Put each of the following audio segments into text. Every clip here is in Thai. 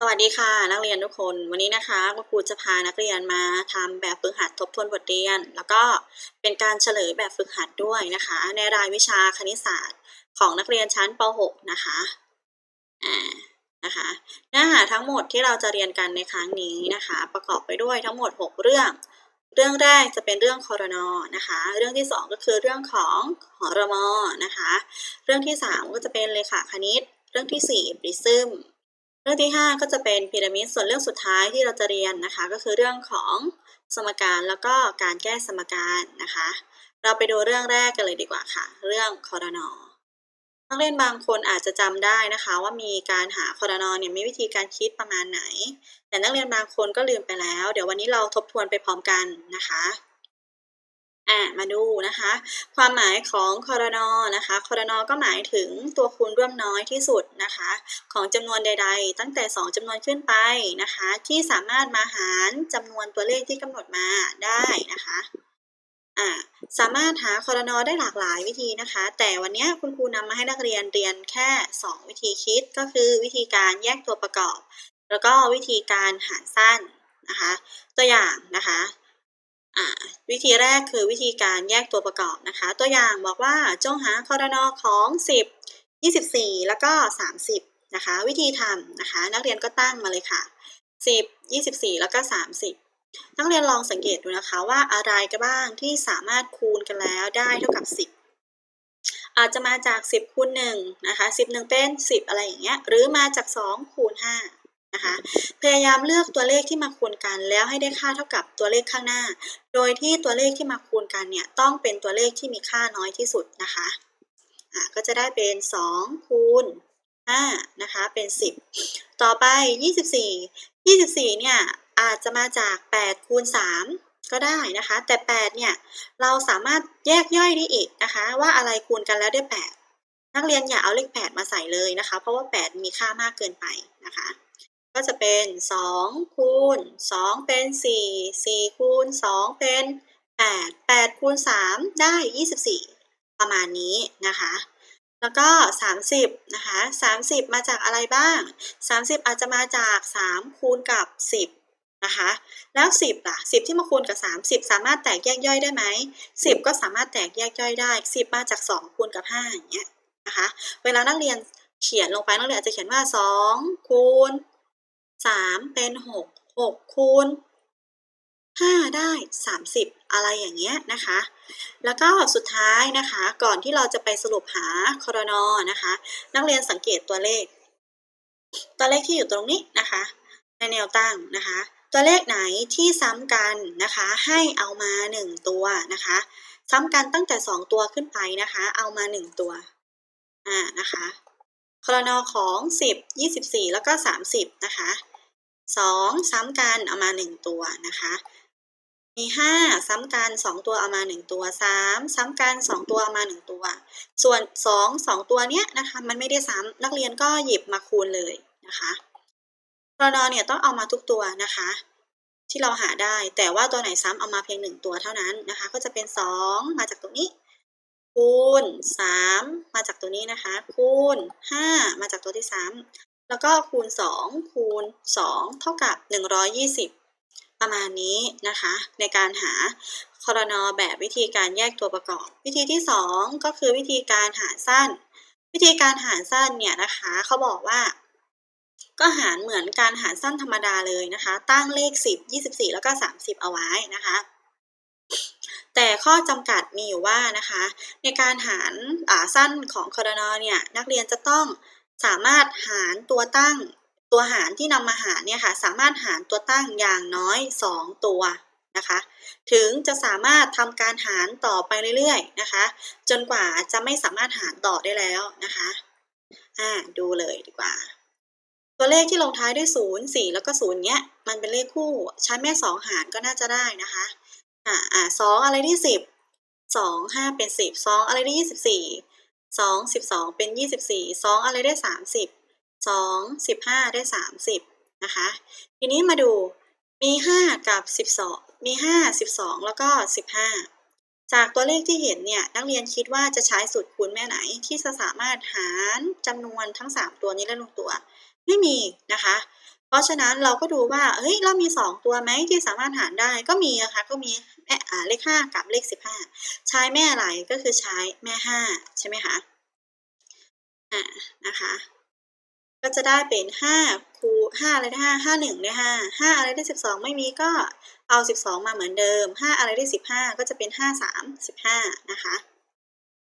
สวัสดีค่ะ นักเรียนทุกคนวันนี้นะคะคุณครูจะพานักเรียนมาทำแบบฝึกหัดทบทวนบทเรียน แล้วก็เป็นการเฉลยแบบฝึกหัดด้วยนะคะ ในรายวิชาคณิตศาสตร์ของนักเรียนชั้นป .6 นะคะอ่านะคะเนื้อหาทั้งหมดที่เราจะเรียนกันในครั้งนี้นะคะ ประกอบไปด้วยทั้งหมด 6 เรื่อง เรื่องแรกจะเป็นเรื่องคอรนอนะคะ เรื่องที่ 2 ก็คือเรื่องของหอรมอนะคะ เรื่องที่ 3 ก็จะเป็นเลขาคณิต เรื่องที่4ปริซึม รื่องที่ 5 ก็จะเป็นพีระมิด ส่วนเรื่องสุดท้ายที่เราจะเรียนนะคะ ก็คือเรื่องของสมการแล้วก็การแก้สมการนะคะ เราไปดูเรื่องแรกกันเลยดีกว่าค่ะ เรื่องคอรนอนักเรียนบางคนอาจจะจำได้นะคะ ว่ามีการหาคอรนอเนี่ยมีวิธีการคิดประมาณไหน แต่นักเรียนบางคนก็ลืมไปแล้ว เดี๋ยววันนี้เราทบทวนไปพร้อมกันนะคะ อ่ามาดูนะคะ ความหมายของคอรนอนะคะคอรนอก็หมายถึงตัวคูณร่วมน้อยที่สุดนะคะ ของจำนวนใด ๆ ตั้งแต่ 2จำนวนขึ้นไปนะคะ ที่สามารถมาหารจำนวนตัวเลขที่กำหนดมาได้นะคะอ่าสามารถหาคอรนอได้หลากหลายวิธีนะคะ แต่วันนี้คุณครูนำมาให้นักเรียนเรียนแค่ 2 วิธีคิดก็คือวิธีการแยกตัวประกอบ แล้วก็วิธีการหารสั้นนะคะ ตัวอย่างนะคะ วิธีแรกคือวิธีการแยกตัวประกอบนะคะ ตัวอย่างบอกว่าจงหาคอรนอของ 10 24 แล้วก็ 30 นะคะ วิธีทำนะคะ นักเรียนก็ตั้งมาเลยค่ะ 10 24 แล้วก็ 30 นักเรียนลองสังเกตดูนะคะว่าอะไรกันบ้างที่สามารถคูณกันแล้วได้เท่ากับ 10 อาจจะมาจาก 10คูณ1นะคะ 10 1 เป็น 10 อะไรอย่างเงี้ย หรือมาจาก 2 คูณ 5 นะคะพยายามเลือกตัวเลขที่มาคูณกัน แล้วให้ได้ค่าเท่ากับตัวเลขข้างหน้า โดยที่ตัวเลขที่มาคูณกันเนี่ยต้องเป็นตัวเลขที่มีค่าน้อยที่สุดนะคะอะก็จะได้เป็น 2 คูณ5นะคะเป็น 10 ต่อไป 24 24เนี่ยอาจจะมาจาก 8 คูณ 3 ก็ได้นะคะ แต่ 8 เนี่ยเราสามารถแยกย่อยได้อีกนะคะ ว่าอะไรคูณกันแล้วได้ 8 นักเรียนอย่าเอาเลข 8 มาใส่เลยนะคะ เพราะว่า 8 มีค่ามากเกินไปนะคะ ก็จะเป็น 2 คูณ 2 เป็น 4 4 คูณ 2 เป็น 8 8 คูณ 3 ได้ 24 ประมาณนี้นะคะ แล้วก็ 30 นะคะ 30 มาจากอะไรบ้าง 30 อาจจะมาจาก 3 คูณกับ 10 นะคะ แล้ว 10ล่ะ 10 ที่มาคูณกับ 30 สามารถแตกแยกย่อยได้ไหม 10 ก็สามารถแตกแยกย่อยได้ 10 มาจาก 2 คูณกับ5อย่างเงี้ยนะคะ เวลานักเรียนเขียนลงไปนักเรียนอาจจะเขียนว่า 2 คูณ 3เป็น6 6คูณ5ได้30อะไรอย่างเงี้ยนะคะ แล้วก็สุดท้ายนะคะ ก่อนที่เราจะไปสรุปหาคอรนอนะคะ นักเรียนสังเกตตัวเลข ตัวเลขที่อยู่ตรงนี้นะคะ ในแนวตั้งนะคะ ตัวเลขไหนที่ซ้ำกันนะคะ ให้เอามา 1 ตัวนะคะ ซ้ำกันตั้งแต่ 2 ตัวขึ้นไปนะคะ เอามา 1 ตัวอ่านะคะคอรนอของ 10 24 แล้วก็ 30 นะคะ 2ซ้ำกันเอามา1ตัวนะคะ มี5ซ้ำกัน2ตัวเอามา1ตัว3ซ้ำกัน2ตัวเอามา1ตัว ส่วน2 2ตัวเนี้ยนะคะ มันไม่ได้ซ้ำนักเรียนก็หยิบมาคูณเลยนะคะคอรนอเนี่ยต้องเอามาทุกตัวนะคะ ที่เราหาได้แต่ว่าตัวไหนซ้ำเอามาเพียง1ตัวเท่านั้นนะคะ ก็จะเป็น2มาจากตรงนี้คูณ3มาจากตัวนี้นะคะ คูณ5มาจากตัวที่ซ้ำ แล้วก็คูณ 2 คูณ 2 เท่ากับ 120 ประมาณนี้นะคะ ในการหาคอรนอแบบวิธีการแยกตัวประกอบ วิธีที่ 2 ก็คือวิธีการหารสั้น วิธีการหารสั้นเนี่ยนะคะเขาบอกว่า ก็หารเหมือนการหารสั้นธรรมดาเลยนะคะ ตั้งเลข 10 24 แล้วก็ 30 เอาไว้นะคะแต่ข้อจำกัดมีอยู่ว่านะคะ ในการหารสั้นของคอรนอเนี่ยนักเรียนจะต้อง สามารถหารตัวตั้ง ตัวหารที่นำมาหารเนี่ยค่ะ สามารถหารตัวตั้งอย่างน้อย 2 ตัวนะคะ ถึงจะสามารถทำการหารต่อไปเรื่อยๆนะคะ จนกว่าจะไม่สามารถหารต่อได้แล้วนะคะอ่าดูเลยดีกว่า ตัวเลขที่ลงท้ายด้วย0 4 แล้วก็0เนี้ย มันเป็นเลขคู่ ใช้แม่2หารก็น่าจะได้นะคะอ่าสองอะไรที่สิบสองห้าเป็นสิบสองอะไรได้ยี่ สองสิบสองเป็นยี่สิบสี่สองอะไรได้สามสิบสองสิบห้าได้สามสิบนะคะ ทีนี้มาดูมีห้ากับสิบสองมีห้าสิบสองแล้วก็สิบห้าจากตัวเลขที่เห็นเนี่ยนักเรียนคิดว่าจะใช้สูตรคูณแม่ไหนที่จะสามารถหารจำนวนทั้ง 3 ตัวนี้ได้ลงตัว ไม่มีนะคะ เพราะฉะนั้นเราก็ดูว่าเฮ้ยเรามี 2 ตัวไหมที่สามารถหารได้ก็มีนะคะก็มีแม่อ่าเลข 5 กับเลข 15 ใช้แม่อะไรก็คือใช้แม่ 5 ใช่ไหมคะอ่านะคะก็จะได้เป็น5คูณ5อะไรได้5 5 1ได้5 5อะไรได้ 12 ไม่มีก็เอา 12 มาเหมือนเดิม 5 อะไรได้ 15 ก็จะเป็น 5 3 15 นะคะ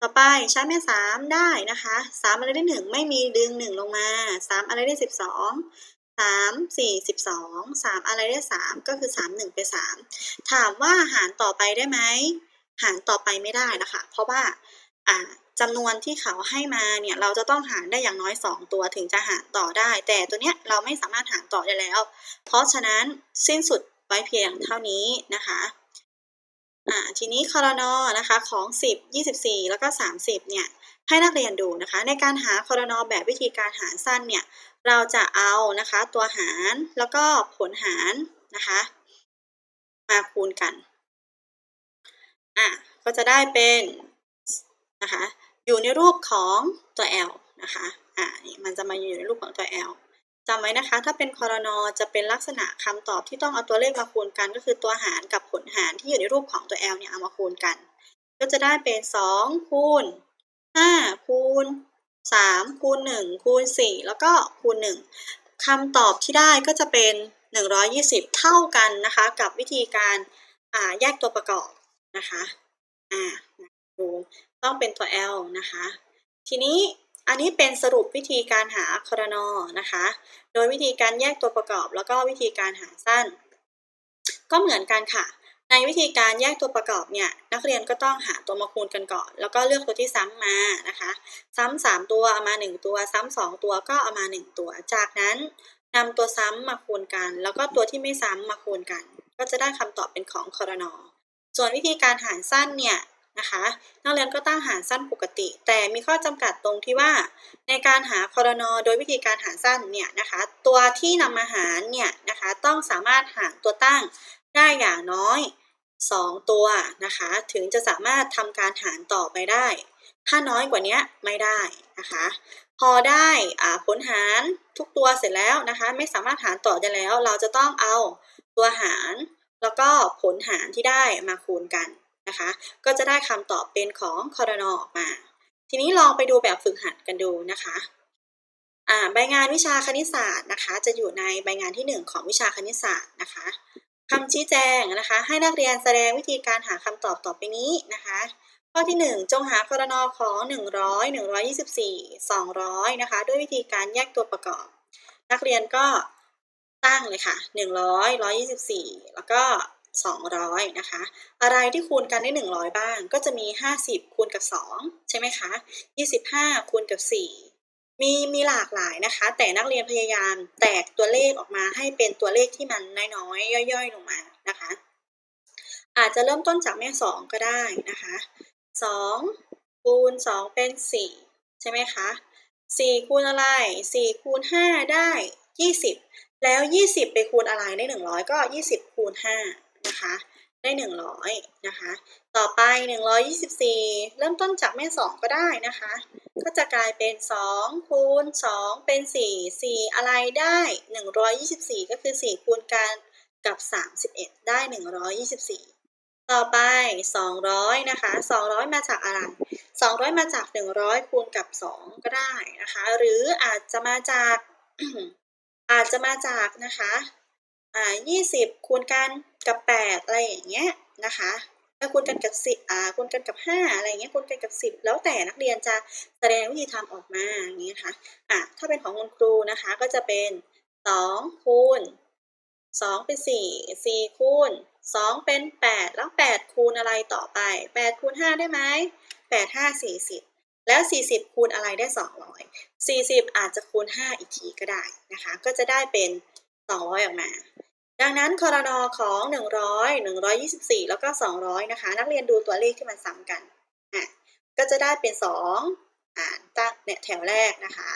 ต่อไปใช้แม่ 3 ได้นะคะ 3 อะไรได้ 1 ไม่มีดึง 1 ลงมา 3 อะไรได้ 12 3 4 12 3อะไรได้3ก็คือ3 1ไป3ถามว่าหารต่อไปได้ไหมหารต่อไปไม่ได้นะคะ เพราะว่าอ่าจำนวนที่เขาให้มาเนี่ยเราจะต้องหารได้อย่างน้อย 2 ตัวถึงจะหารต่อได้ แต่ตัวเนี้ยเราไม่สามารถหารต่อได้แล้ว เพราะฉะนั้นสิ้นสุดไว้เพียงเท่านี้นะคะ อ่าทีนี้คอรนอนะคะของ 10 24 แล้วก็ 30 เนี่ยให้นักเรียนดูนะคะ ในการหาคอรนอแบบวิธีการหารสั้นเนี่ยเราจะเอานะคะตัวหารแล้วก็ผลหารนะคะมาคูณกันอะก็จะได้เป็นนะคะอยู่ในรูปของตัว L นะคะอ่านี่มันจะมาอยู่ในรูปของตัว L จำไว้นะคะ ถ้าเป็นคอรนอจะเป็นลักษณะคำตอบที่ต้องเอาตัวเลขมาคูณกัน ก็คือตัวหารกับผลหารที่อยู่ในรูปของตัว L เนี่ยเอามาคูณกัน ก็จะได้เป็น 2 คูณ 5 คูณ 3 คูณ 1 คูณ 4 แล้วก็คูณ 1คำตอบที่ได้ก็จะเป็น 120 เท่ากันนะคะ กับวิธีการแยกตัวประกอบนะคะอ่าต้องเป็นตัว L นะคะ ทีนี้ อันนี้เป็นสรุปวิธีการหาคอรนอนะคะ โดยวิธีการแยกตัวประกอบ แล้วก็วิธีการหาสั้น ก็เหมือนกันค่ะ ในวิธีการแยกตัวประกอบเนี่ยนักเรียนก็ต้องหาตัวมาคูณกันก่อน แล้วก็เลือกตัวที่ซ้ำมานะคะ ซ้ำสามตัวเอามา 1 ตัว ซ้ำสองตัวก็เอามา 1 ตัว จากนั้นนำตัวซ้ำมาคูณกัน แล้วก็ตัวที่ไม่ซ้ำมาคูณกัน ก็จะได้คำตอบเป็นของคอรนอส่วนวิธีการหารสั้นเนี่ย นะคะนักเรียนก็ตั้งหารสั้นปกติ แต่มีข้อจำกัดตรงที่ว่าในการหาคอรนอโดยวิธีการหารสั้นเนี่ยนะคะตัวที่นำมาหารเนี่ยนะคะต้องสามารถหารตัวตั้งได้อย่างน้อย 2 ตัวนะคะถึงจะสามารถทำการหารต่อไปได้ ถ้าน้อยกว่านี้ไม่ได้นะคะพอได้ผลหารทุกตัวเสร็จแล้วนะคะ ไม่สามารถหารต่อได้แล้ว เราจะต้องเอาตัวหาร แล้วก็ผลหารที่ได้มาคูณกัน นะคะ ก็จะได้คำตอบเป็นของคอรนอออกมา ทีนี้ลองไปดูแบบฝึกหัดกันดูนะคะใบงานวิชาคณิตศาสตร์นะคะ จะอยู่ในใบงานที่ 1 ของวิชาคณิตศาสตร์นะคะคำชี้แจงนะคะ ให้นักเรียนแสดงวิธีการหาคำตอบต่อไปนี้นะคะข้อที่ 1 จงหาคอรนอของ 100 124 200 นะคะ ด้วยวิธีการแยกตัวประกอบ นักเรียนก็ตั้งเลยค่ะ 100 124 แล้วก็ 200 นะคะ อะไรที่คูณกันได้ 100 บ้าง ก็จะมี 50 คูณกับ 2 ใช่ไหมคะ 25 คูณกับ 4 มีมีหลากหลายนะคะ แต่นักเรียนพยายามแตกตัวเลขออกมาให้เป็นตัวเลขที่มันน้อยๆ ย่อยๆ ลงมานะคะ อาจจะเริ่มต้นจากแม่ 2 ก็ได้นะคะ2คูณ 2 เป็น 4 ใช่ไหมคะ 4 คูณอะไร 4 คูณ 5 ได้ 20 แล้ว 20 ไปคูณอะไรได้ 100 ก็ 20 คูณ 5 นะคะ ได้ 100 นะคะ ต่อไป 124 เริ่มต้นจากแม่ 2 ก็ได้นะคะ ก็จะกลายเป็น 2 คูณ 2 เป็น 4 4 อะไรได้ 124 ก็คือ 4 คูณกันกับ 31 ได้ 124ต่อไป 200 นะคะ 200 มาจากอะไร 200 มาจาก 100 คูณกับ 2 ก็ได้นะคะ หรืออาจจะมาจาก อาจจะมาจากนะคะ อ่า20คูณกันกับ8อะไรอย่างเงี้ยนะคะแล้วคูณกันกับ10อ่าคูณกันกับ5อะไรเงี้ยคูณกันกับ10แล้วแต่นักเรียนจะแสดงวิธีทำออกมาอย่างเงี้ยค่ะอะถ้าเป็นของคุณครูนะคะก็จะเป็น2คูณ2เป็น4 4คูณ2เป็น8แล้ว8คูณอะไรต่อไป8คูณ5ได้ไหม8 5 40แล้ว 40 คูณอะไรได้ 200 40 อาจจะคูณ 5 อีกทีก็ได้นะคะ ก็จะได้เป็น 200 ออกมา ดังนั้นคอรนอของ 100 124 แล้วก็ 200 นะคะ นักเรียนดูตัวเลขที่มันซ้ำกันอะก็จะได้เป็น 2อ่าตั้งเนี่ยแถวแรกนะคะ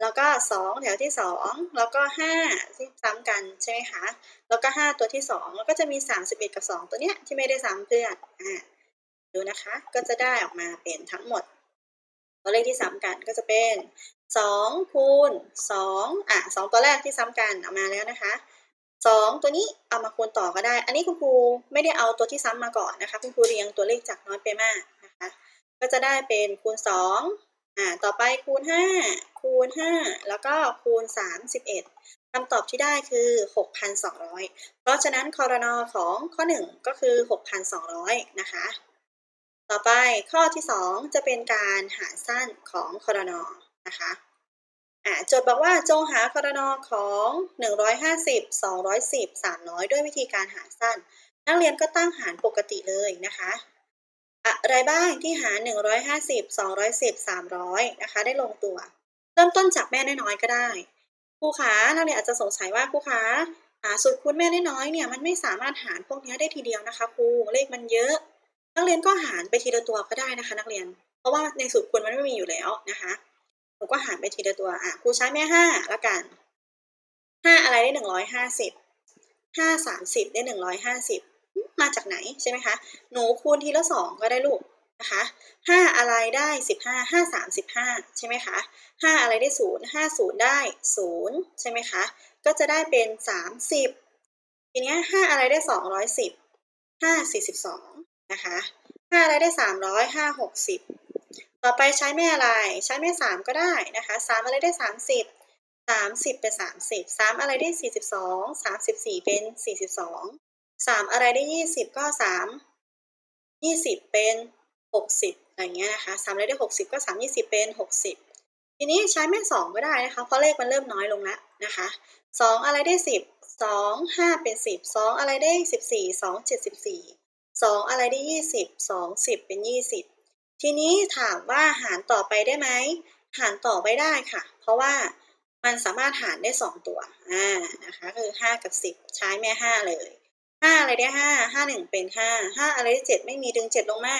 แล้วก็ 2 แถวที่ 2 แล้วก็ 5 ที่ซ้ำกันใช่ไหมคะ แล้วก็ 5 ตัวที่ 2 แล้วก็จะมี 31 กับ 2 ตัวเนี้ยที่ไม่ได้ซ้ำเพื่อนอ่าดูนะคะ ก็จะได้ออกมาเป็นทั้งหมด ตัวเลขที่ซ้ำกันก็จะเป็นสองคูณสองอะสองตัวแรกที่ซ้ำกันเอามาแล้วนะคะสองตัวนี้เอามาคูณต่อก็ได้ อันนี้คุณครูไม่ได้เอาตัวที่ซ้ำมาก่อนนะคะ คุณครูเรียงตัวเลขจากน้อยไปมากนะคะ ก็จะได้เป็นคูณสองอ่าต่อไปคูณห้าคูณห้าแล้วก็คูณสามสิบเอ็ดคำตอบที่ได้คือ 6,200 เพราะฉะนั้นคอรนอของข้อ 1 ก็คือ 6,200 นะคะ ต่อไปข้อที่ 2 จะเป็นการหารสั้นของคอรนอนะคะอ่าโจทย์บอกว่าจงหาคอรนอของ 150 210 300 ด้วยวิธีการหารสั้น นักเรียนก็ตั้งหารปกติเลยนะคะอะไรบ้างที่หาร150 210 300 นะคะ ได้ลงตัว เริ่มต้นจากแม่น้อยๆก็ได้ครูขานักเรียนอาจจะสงสัยว่าครูขาหาสูตรคูณแม่น้อยเนี่ยมันไม่สามารถหารพวกนี้ได้ทีเดียวนะคะครูเลขมันเยอะ นักเรียนก็หารไปทีละตัวก็ได้นะคะ นักเรียน เพราะว่าในสูตรคูณมันไม่มีอยู่แล้วนะคะหนูก็หารไปทีละตัวอะครูใช้แม่ห้าละกันห้าอะไรได้หนึ่งร้อยห้าสิบห้าสามสิบได้หนึ่งร้อยห้าสิบมาจากไหนใช่ไหมคะ หนูคูณทีละสองก็ได้ลูกนะคะห้าอะไรได้สิบห้าห้าสามสิบห้าใช่ไหมคะห้าอะไรได้ศูนย์ห้าศูนย์ได้ศูนย์ใช่ไหมคะก็จะได้เป็นสามสิบทีนี้ห้าอะไรได้สองร้อยสิบห้าสี่สิบสอง นะคะห้าอะไรได้สามร้อยห้าหกสิบต่อไปใช้แม่อะไรใช้แม่สามก็ได้นะคะสามอะไรได้สามสิบสามสิบเป็นสามสิบสามอะไรได้สี่สิบสองสามสิบสี่เป็นสี่สิบสองสามอะไรได้ยี่สิบก็สามยี่สิบเป็นหกสิบอะไรเงี้ยนะคะสามอะไรได้หกสิบก็สามยี่สิบเป็นหกสิบทีนี้ใช้แม่สองก็ได้นะคะเพราะเลขมันเริ่มน้อยลงแล้วนะคะสองอะไรได้สิบสองห้าเป็นสิบสองอะไรได้สิบสี่ สองอะไรได้ยี่สิบสองสิบเป็นยี่สิบทีนี้ถามว่าหารต่อไปได้ไหม หารต่อไปได้ค่ะ เพราะว่ามันสามารถหารได้สองตัว อ่า นะคะ คือห้ากับสิบใช้แม่ห้าเลยห้าอะไรได้ห้าห้าหนึ่งเป็นห้าห้าอะไรได้เจ็ดไม่มีดึงเจ็ดลงมา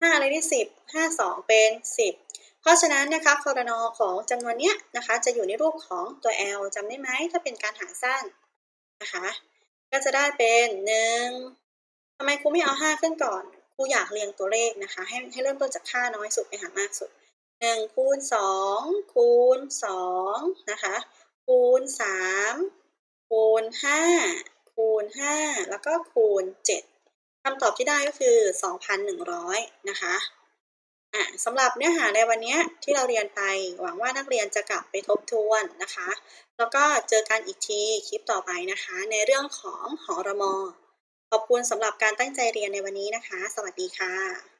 ห้าอะไรได้สิบห้าสองเป็นสิบเพราะฉะนั้นนะคะคอรนอของจำนวนเนี้ยนะคะ จะอยู่ในรูปของตัว L จำได้ไหม ถ้าเป็นการหารสั้นนะคะ ก็จะได้เป็นหนึ่ง ทำไมครูไม่เอาห้าขึ้นก่อนครูอยากเรียงตัวเลขนะคะ ให้ให้เริ่มต้นจากค่าน้อยสุดไปหามากสุดหนึ่งคูณสองคูณสองนะคะคูณสามคูณห้าคูณห้าแล้วก็คูณเจ็ดคำตอบที่ได้ก็คือ2,100นะคะอะสำหรับเนื้อหาในวันนี้ที่เราเรียนไปหวังว่านักเรียนจะกลับไปทบทวนนะคะ แล้วก็เจอกันอีกทีคลิปต่อไปนะคะ ในเรื่องของหอรมอ ขอบคุณสำหรับการตั้งใจเรียนในวันนี้นะคะ สวัสดีค่ะ